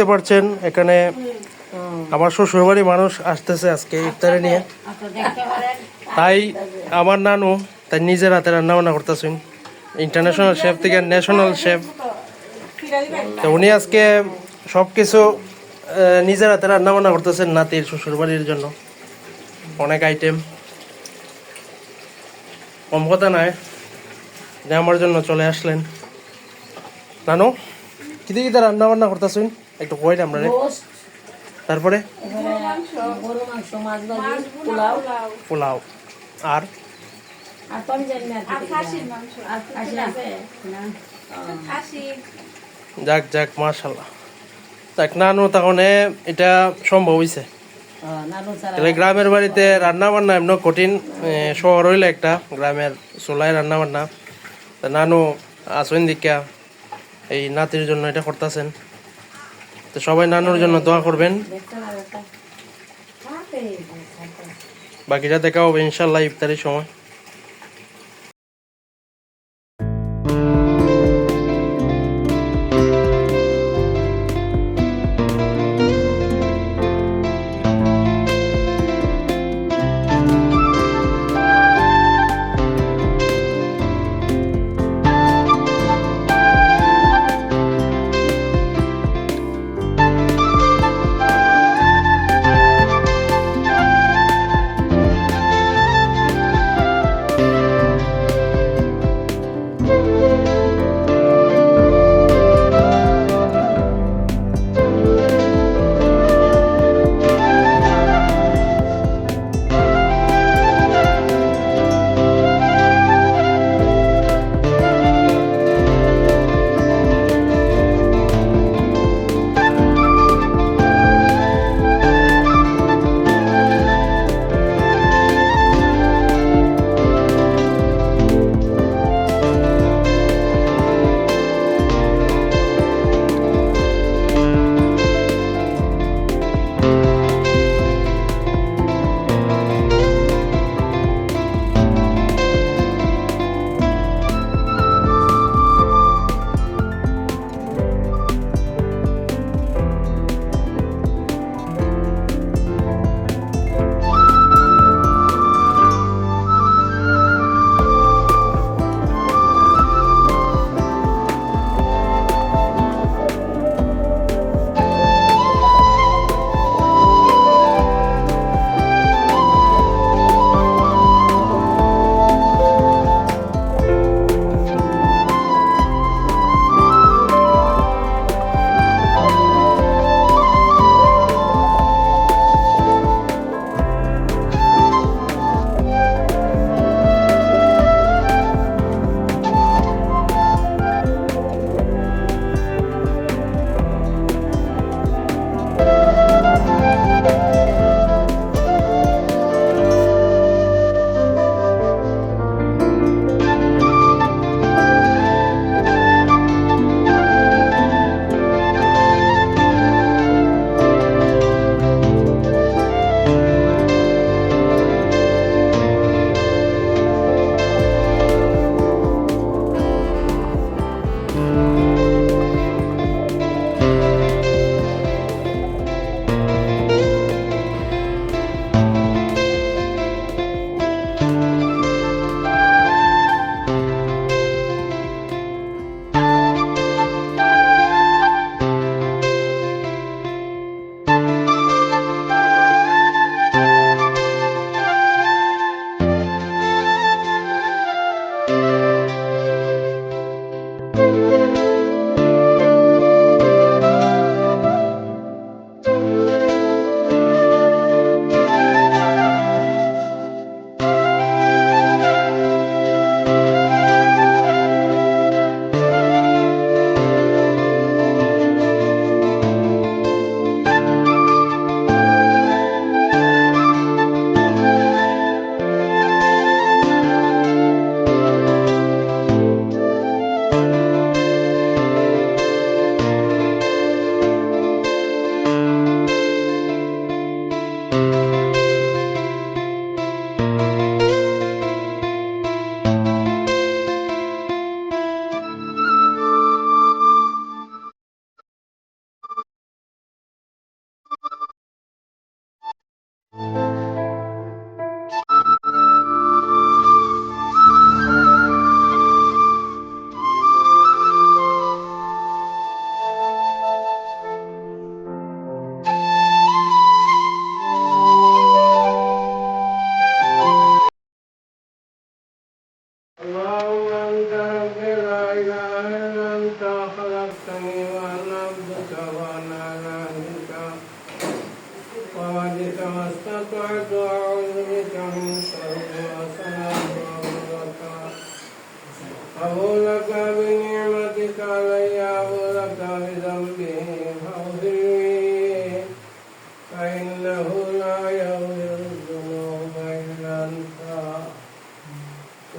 দেখতে পাচ্ছেন এখানে আমার শ্বশুরবাড়ি মানুষ আসতেছে আজকে ইফতারে নিয়ে। তাই আমার নানু, তাই নিজের হাতে রান্না বান্না করতেছেন। ইন্টারন্যাশনাল শেফ থেকে ন্যাশনাল শেফ তো উনি আজকে সব কিছু নিজের হাতে রান্না বান্না করতেছেন নাতির শ্বশুরবাড়ির জন্য। অনেক আইটেম কম কথা নয় যে আমার জন্য চলে আসলেন। নানু কিতে কিতে রান্না বান্না করতেছেন? একটু কই আমরা রে। তারপরে? পোলাও। পোলাও। আর? যাক যাক মাশাল্লাহ যাক নানু তখন এটা সম্ভব হয়েছে তাহলে গ্রামের বাড়িতে রান্না বান্না এমন কঠিন শহর হইলে একটা গ্রামের চুলায় রান্না বান্না তা নানু আসেন দিকা এই নাতির জন্য এটা করতেছেন। তো সবাই নানুর জন্য দোয়া করবেন। বাকিটা দেখা হবে ইনশাল্লাহ ইফতারের সময়।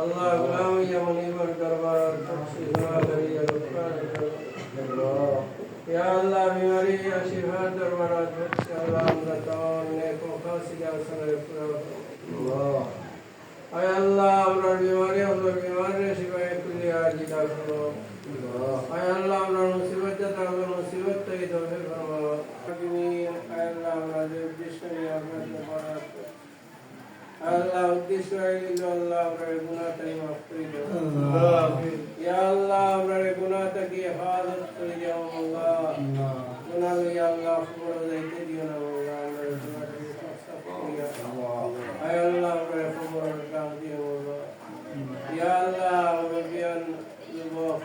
আল্লাহ আমরা উদ্দেশ্য নিয়ে আপনার আল্লাহ উদ্দেশ্য হইল আল্লাহ আমরা গুনাহ থেকে মাফ করে দাও ইয়া আল্লাহ আমরা গুনাহ থেকে হেফাজত করে দাও আল্লাহ। গুনাহ ইয়া আল্লাহ খবর যাইতে দিও না আল্লাহ। আমরা গুনাহ থেকে সাফ করে দাও। আয় আল্লাহ আমরা খবর কাম দিও আল্লাহ। ইয়া আল্লাহ আমরা বিয়ান যুবক